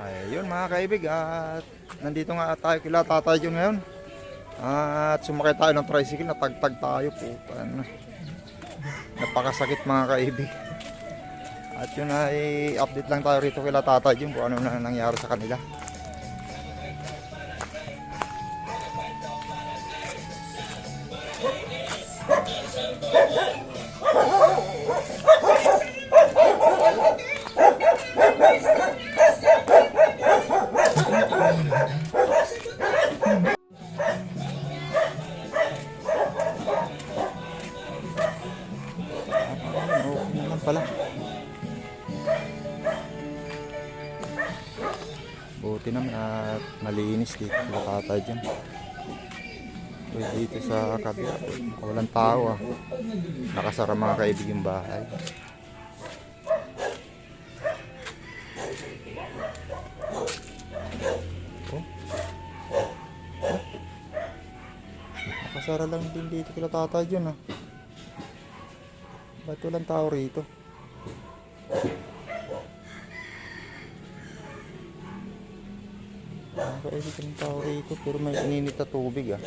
Ayun mga kaibig at nandito nga tayo kila Tatay John ngayon. At sumakay tayo ng tricycle, natagtag tayo po. Ano, napakasakit mga kaibig. At yun ay update lang tayo rito kila Tatay John kung ano na nangyari sa kanila. Malinis dito Tatay John. Uy, dito sa kabila, walang tao ah. Nakasara mga kaibig yung bahay. Oh. Oh. Nakasara lang din dito kila Tatay John ah. Ba't walang tao rito? Nakakaibig ng tao rito pero may ininit na tubig ah.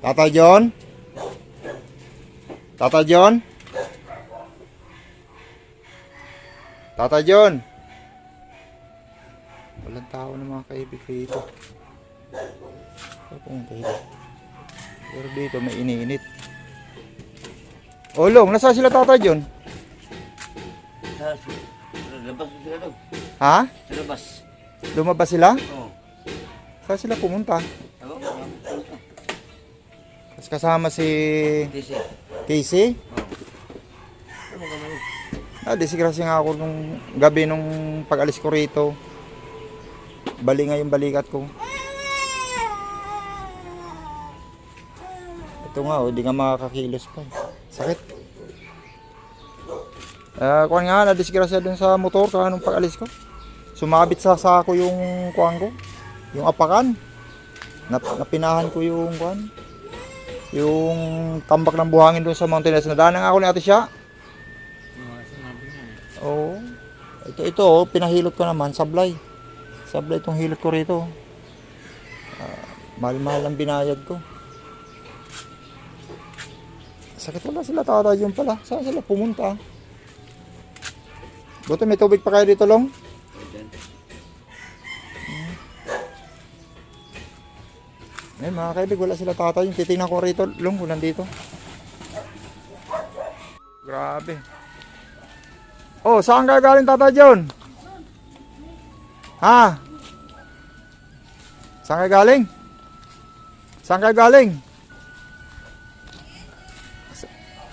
Tata John? Tata John? Tata John? Walang tao na mga kaibig rito. Saan pumunta? Pero dito may iniinit. Olong, nasa sila Tata John? Sa sa labas sila daw. Ha? Sa labas. Lumabas sila? Oo. Saan sila pumunta? Ako? Tapos kasama si Kasi. Casey? Oo. Ano? Ah, disgrasya nga ako nung gabi nung pag-alis ko rito. Bali nga yung balikat ko. Ito nga, oh, di nga makakakilos pa. Sakit. Ah, kuwan nga, na-disgrasya dun sa motor ka nung pag-alis ko. Sumabit sa sako yung kuwan ko. Yung apakan. Nap napinahan ko yung kuwan. Yung tambak ng buhangin doon sa Mountain West. Nadaanan ako ni Ate Sha. Oo. Ito, ito, oh, pinahilot ko naman, sablay. Sablay itong hilot ko rito. Ah, mahal-mahal ang binayad ko. Sakit wala sila tatay yun pala. Saan sila pumunta? Buti may tubig pa kayo dito, Long? Diyan. Eh, mga kaibig, wala sila tatay. Yung titingnan ko rito, Long, kung nandito. Grabe. Oh, saan ka galing Tata John? Ha? Saan ka galing? Saan ka galing?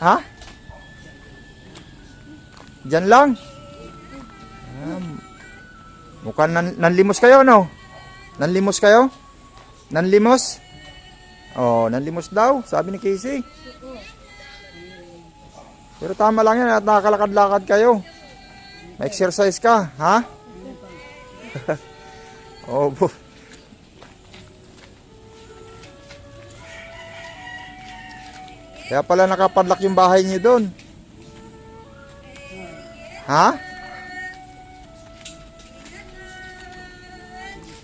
Ha? Diyan lang? Mukhang nan nanlimos kayo, no? Nanlimos kayo? Nanlimos? Oh, nanlimos daw, sabi ni Casey. Pero tama lang yan at nakakalakad-lakad kayo. Ma-exercise ka, ha? oh, bu- Kaya pala nakapadlock yung bahay niyo doon. Ha?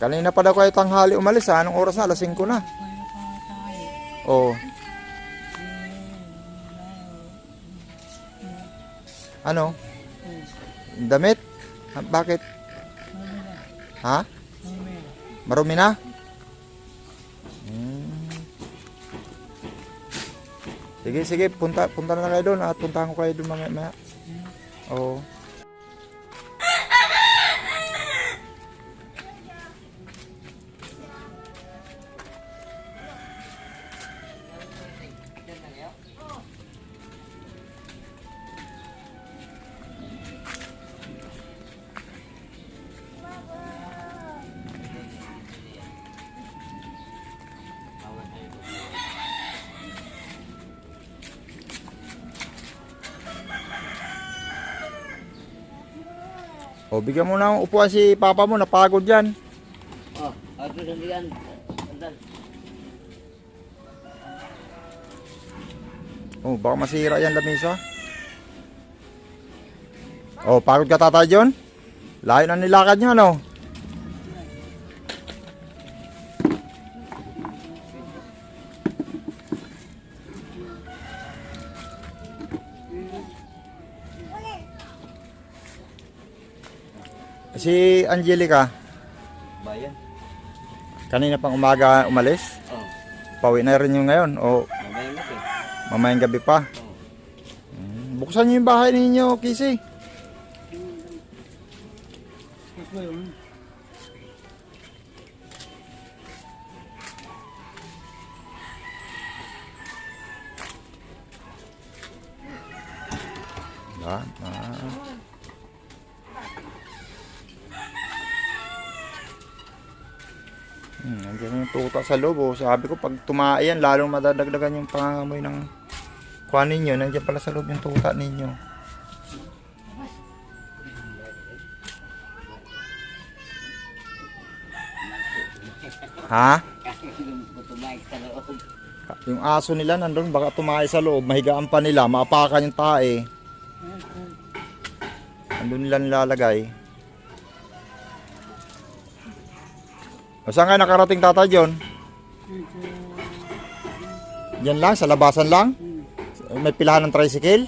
Kanina pa daw kayo tanghali umalis ha? Anong oras na? Alas 5 na. Oo. Ano? Damit? Bakit? Ha? Marumi na? Hmm. Sige, sige, punta, punta na kayo doon at puntahan ko kayo doon mamaya. Oo. O, bigyan mo na ng upuan si papa mo, napagod yan. Oh, ato sa. Andan. Oh, baka masira yan lamisa. Oh, pagod ka Tatay John? Layo na nilakad niyo ano? Si Angelica, Bayan. kanina pang umaga umalis. Oh. Pauwi na rin yung ngayon o mamayang gabi pa. Oh. Hmm, Buksan niyo yung bahay ninyo, Kisi. Tuta sa loob. Oh. Sabi ko, pag tumayan, lalong madadagdagan yung pangangamoy ng kuha ninyo. Nandiyan pala sa loob yung tuta ninyo. Ha? Yung aso nila nandun, baka tumae sa loob, mahigaan pa nila, maapakan yung tae. Nandun nila nilalagay. Saan kayo nakarating tata John? Yan lang, sa labasan lang? May pilahan ng tricycle?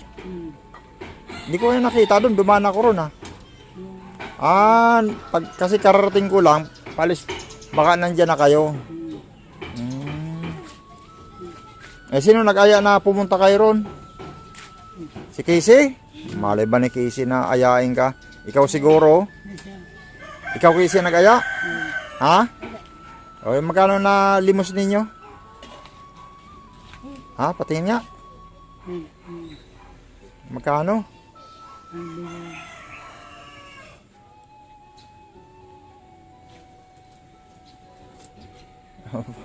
Hindi ko yung nakita doon, dumaan ako ron ha. Ah, pag, kasi kararating ko lang, palis, baka nandyan na kayo. Mm. Eh, sino nag-aya na pumunta kayo ron? Si Casey? Malay ba ni Casey na ayain ka? Ikaw siguro? Ikaw Casey nag-aya? Ha? O, magkano na limos ninyo? Ha? Patingin nga. Magkano? Tao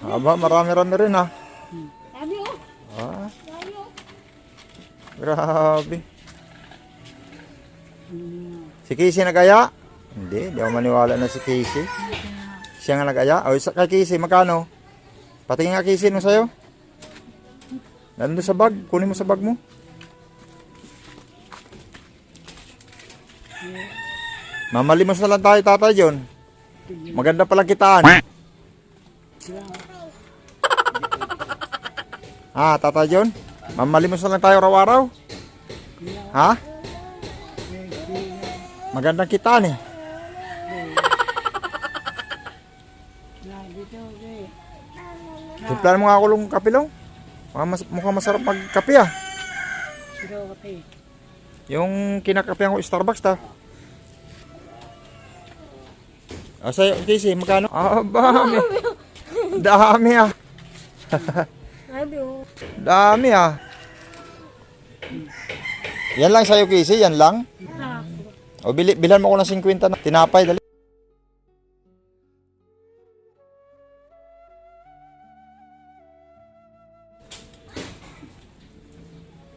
Aba, marami-rami rin ha. Sabi oh. Ah, Sabi oh. grabe. Si Casey nag-aya? Hindi, di ako maniwala na si Casey. Siya nga nag-aya? O, sa- kay Casey, magkano? Patingin nga Casey nung sa'yo. Nandun sa bag, kunin mo sa bag mo. Mamalimos na lang tayo, Tata John. Maganda palang kitaan. Ah, Tata John? Mamalimos na lang tayo araw-araw. Ha? Magandang kitaan eh. Timplan mo nga ako ng kapilong. Mas, mukhang masarap magkape ah. Yung kinakapehan ko Starbucks ta. Ah, sa'yo, Casey, magkano? Ah, dami. Dami ah. Sabi oh. Dami ah. Yan lang sa'yo, Casey, yan lang. O, bili, bilan mo ko ng 50 na. Tinapay, dali.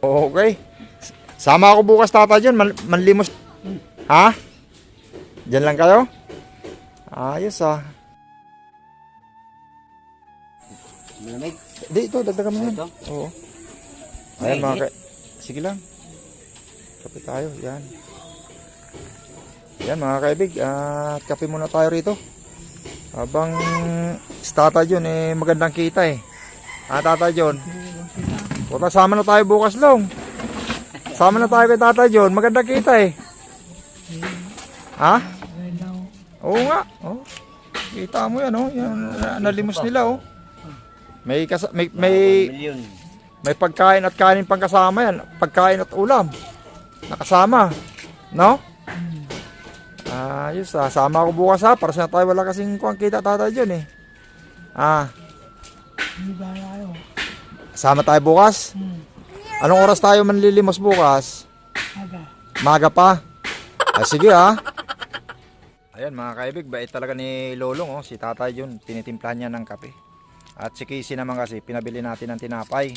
Okay. Sama ako bukas tata dyan. Man, manlimos. Ha? Diyan lang kayo? Ayos ah. Malamig. Di, ito, dagdagan mo yan. Ito? Oo. Ayan mga ka... Sige lang. Kape tayo, yan. Yan mga kaibig, at kape muna tayo rito. Habang stata John, eh, magandang kita eh. Ah, Tata John. Puta, sama na tayo bukas long. Sama na tayo kay Tata John, magandang kita eh. Ha? Oo nga. Oh. Kita mo yan, oh. Yan, na- nalimos nila, oh. May, kasa- may, may, may pagkain at kanin pang kasama yan. Pagkain at ulam. Nakasama. No? Ayos ah. Sama ako bukas ha. Para sa tayo wala kasing kuwang kita tatay dyan eh. Ah. Sama tayo bukas? Anong oras tayo manlilimos bukas? Maga pa. Ah, sige ah. Ayan mga kaibig, bait talaga ni Lolong oh. Si tatay yun, tinitimplahan niya ng kape. At si Casey naman kasi, pinabili natin ng tinapay.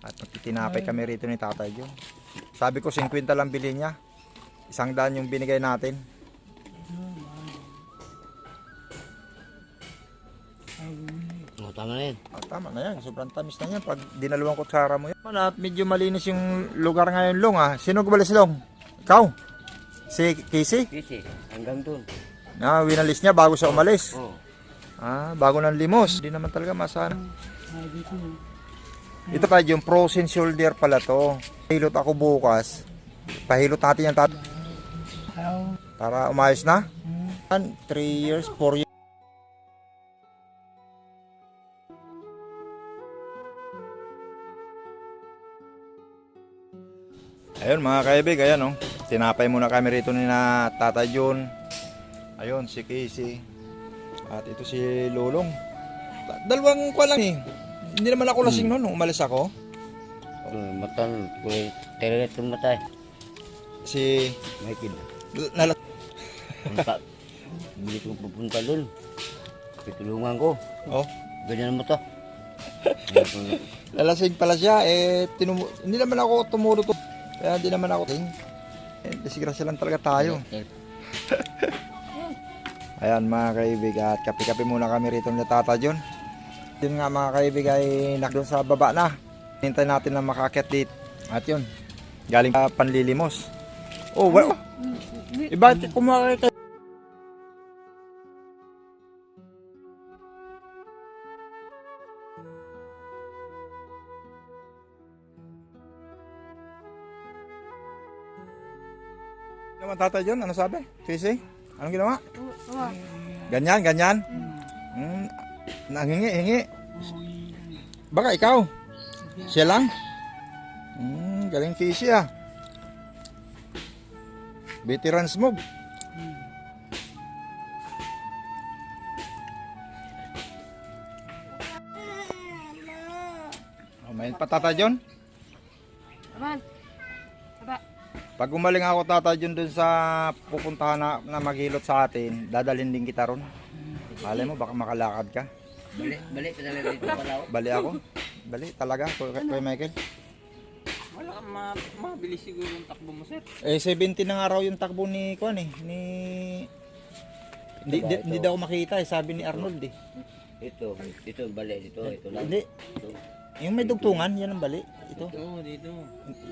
At magtitinapay kami rito ni tatay yun. Sabi ko 50 lang bilhin niya. Isang daan yung binigay natin. Oh, tama na yan. Ah, tama na yan. Sobrang tamis na yan. Pag dinalawang kutsara mo yan. At medyo malinis yung lugar ngayon, Long. Ah. Sino gumalis, Long? Ikaw? Si Casey? Kasi, hanggang doon. Na winalis niya bago siya umalis. Oh. Ah, bago ng limos. Hindi naman talaga masana. Ito pa yung frozen shoulder pala to. Hilot ako bukas. Pahilot natin yung tat. Para umayos na. 3 years, 4 years. Ayun mga kaibig, ayan oh. Tinapay muna kami rito ni na Tata Jun. Ayun, si Casey. At ito si Lulong. Da- Dalawang kwa lang eh. Hindi naman ako lasing noon nung umalis ako. Matan, kuy, tereret yung matay. Si Michael. nala Punta. Hindi ko pupunta doon. Pitulungan ko. oh, Ganyan mo to. lalasing pala siya eh tinumu- hindi naman ako tumuro to. Kaya hindi naman ako ting. Eh, disgrasya lang talaga tayo. Ayan mga kaibig at kape-kape muna kami rito ni Tata John. Yun nga mga kaibig ay nakdoon sa baba na. Hintay natin na makakit dito. At yun, galing sa panlilimos. Oh, well, eh, bakit kumuha kayo? Naman Tata John, ano sabi? Casey? Anong ginawa? Ganyan, ganyan. Mm, nanghingi, hingi. Baka ikaw. Siya lang. Mm, galing Casey ah. Veteran smoke. Oh, may patata John. Aman. Pag umaling ako tata John dun sa pupuntahan na, na maghilot sa atin, dadalhin din kita ron. Alam mo, baka makalakad ka. Balik, balik ka talaga dito pala. oh. Bali ako. Bali, talaga. Kuya Kuya Michael. Wala kang ma mabilis siguro yung takbo mo, sir. Eh, 70 na nga raw yung takbo ni Kwan eh. Ni... Hindi, di, hindi daw makita eh, sabi ni Arnold eh. Ito, ito, balik dito, ito lang. Hindi. Ito. Yung may dugtungan, yan ang bali. Ito. Ito, dito.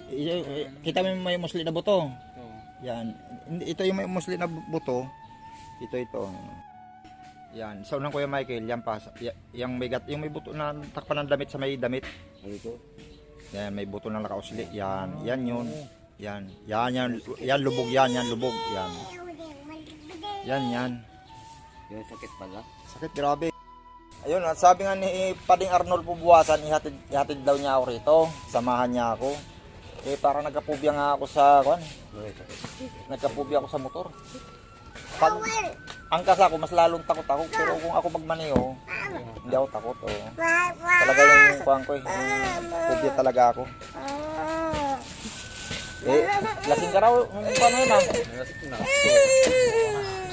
I- i- Kita mo yung may musli na buto. Ito. Yan. Hindi- Ito yung may musli na bu- buto. Ito, ito. Yan. Sa unang Kuya Michael, yan pa. Y- yung may, gat, yung may buto na takpan ng damit sa may damit. Ano ito? Yan, may buto na nakausli. Yan. Yan yun. Yan. Yan, yan. Yan, lubog yan. Yan, lubog. Yan. Yan, yan. Yung sakit pala. Sakit, grabe. Ayun, at sabi nga ni Pading Arnold pubuwasan, ihatid, ihatid daw niya ako rito. Samahan niya ako. Eh, para nagkapubya nga ako sa, kwan, nagkapubya ako sa motor. Pag angkas ako, mas lalong takot ako. Pero kung ako magmaneho, hindi ako takot. Oh. Talaga yung kwan ko eh. Yung phobia talaga ako. Eh, lasing ka raw. Paano yun ah.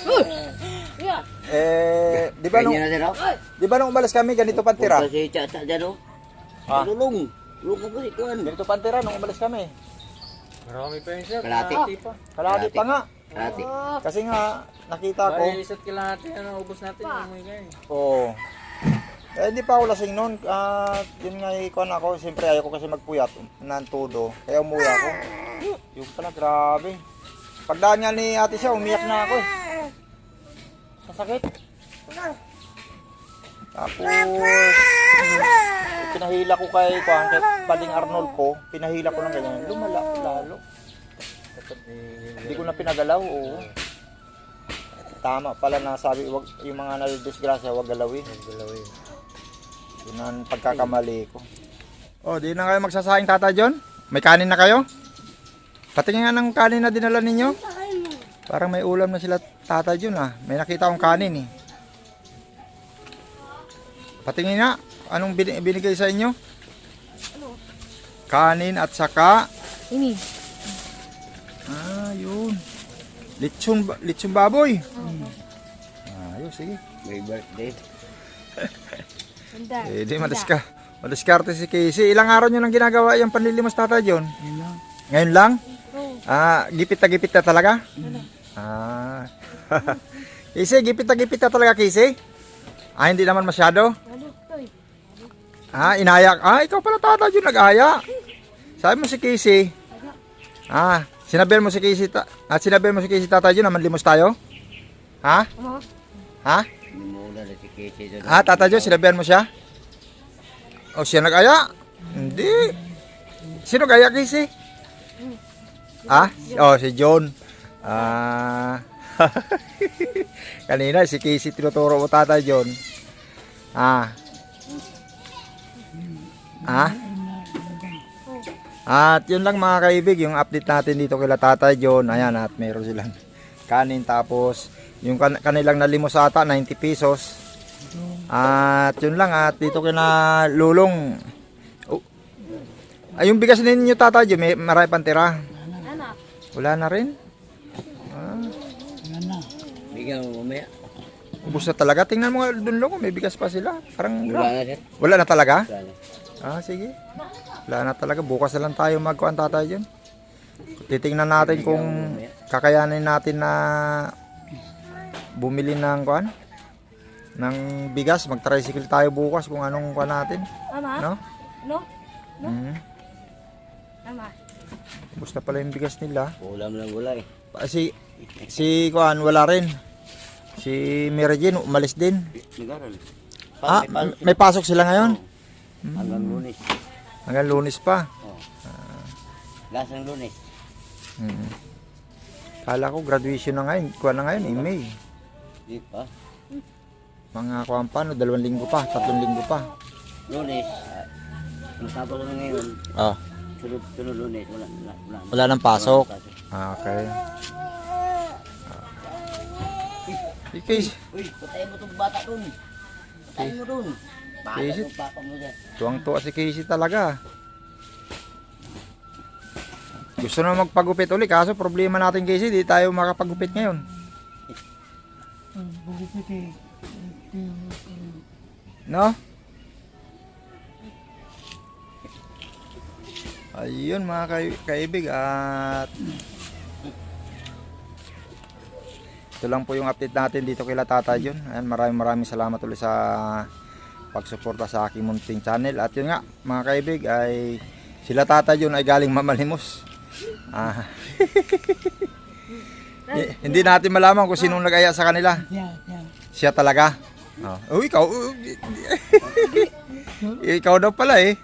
Yeah. Eh, di ba nung, na di ba nung umalis kami, ganito pantira? Punta si Chacha dyan oh. Ah. Tulong. Tulong ko si Kuan. Ganito pantira nung umalis kami. Marami pa yun, sir. Kalahati. Kalahati pa. Nga. Ate. Kasi nga, nakita ko. Bali, isa't kalahati na naubos natin yung mga kayo. Oo. Eh, hindi pa ako lasing noon. Ah, yun nga ikon ako. Siyempre, ayaw ko kasi magpuyat ng todo. Kaya umuwi ako. Yung pala, grabe. Pagdaan nga ni ate siya, umiyak na ako eh. Sasakit. Tapos, pinahila ko kay Kwan, kay Pading Arnold ko. Pinahila ko ng ganyan. Lumala lalo. Hindi ko na pinagalaw, oo. Tama pala na sabi, wag, yung mga nadisgrasya, wag galawin. galawin. Yun ang pagkakamali ko. Oh, di na kayo magsasahing Tata John? May kanin na kayo? Patingin nga ng kanin na dinala ninyo. Parang may ulam na sila Tata John ah. May nakita akong kanin eh. Patingin nga, anong bin- binigay sa inyo? Kanin at saka Ini. Ah, yun. Lechon, lechon baboy. Ayos, sige. May birthday. Eh, di madiska. Madiskarte si Casey. Ilang araw nyo nang ginagawa yung panlilimos tata John? Ngayon lang? Oo. Ah, gipit na gipit na talaga? Ah. Kisi, gipit na gipit na talaga, Kisi? Ah, hindi naman masyado? Ah, inayak. Ah, ikaw pala tata yung nag-aya. Sabi mo si Casey. Ah, sinabihan mo si Casey. Ta ah, sinabihan mo si Casey tata yun na manlimos tayo? Ha? Ha? Ah, tata John, sinabihan mo siya? O siya nag-aya? Hindi. Sino gaya Casey? Ah? Oh, si John. Ah. Kanina si Casey tinuturo mo tata John. Ah. Ah? At yun lang mga kaibig, yung update natin dito kila Tata John. Ayan, at meron silang kanin. Tapos, yung kan- kanilang nalimos ata, 90 pesos. At yun lang, at dito kina Lulong. Oh. Ay, yung bigas ninyo Tata John, may marami pang tira. Wala na rin. Bigyan mo mamaya. Ubus na talaga. Tingnan mo nga doon Lolo, may bigas pa sila. Parang Wala na sir. wala na talaga. Wala na. Ah, sige. Wala na talaga. Bukas na lang tayo magkuhan tatay dyan. Titingnan natin kung kakayanin natin na bumili ng kuhan ng bigas. Mag-tricycle tayo bukas kung anong kuhan natin. Ama? No? No? Mm. Ama? Basta pala yung bigas nila. Ulam lang gulay. Ah, Si, si kuhan wala rin. Si Mary Jane umalis din. Nag-aral. Ah, may pasok sila ngayon. sila. Hanggang lunes. Hanggang lunes pa. Oh. Last ng lunes. Mm. Kala ko graduation na ngayon. Kuha na ngayon, eh, May. Di pa. Mga kuha pa, no, dalawang linggo pa, tatlong linggo pa. Lunes. Matapos na ngayon. Ah, Sunod, sunod lunes. Wala, wala, wala. wala nang pasok. Wala nang pasok. Ah, okay. Okay, Uy, patayin mo itong bata dun. Patayin mo dun. Bata Casey. tuwang-tuwa si Casey talaga. Gusto na magpagupit uli, kaso problema natin Casey, di tayo makapagupit ngayon. No? Ayun mga kaibig at ito lang po yung update natin dito kila Tata John. Ayan, maraming maraming salamat ulit sa pagsuporta sa aking munting channel. At yun nga, mga kaibig, ay sila Tata John ay galing mamalimos. Ah. Hi- Hindi natin malaman kung sinong nag-aya sa kanila. Siya talaga. Oh. Oh, ikaw. oh, ikaw daw pala eh.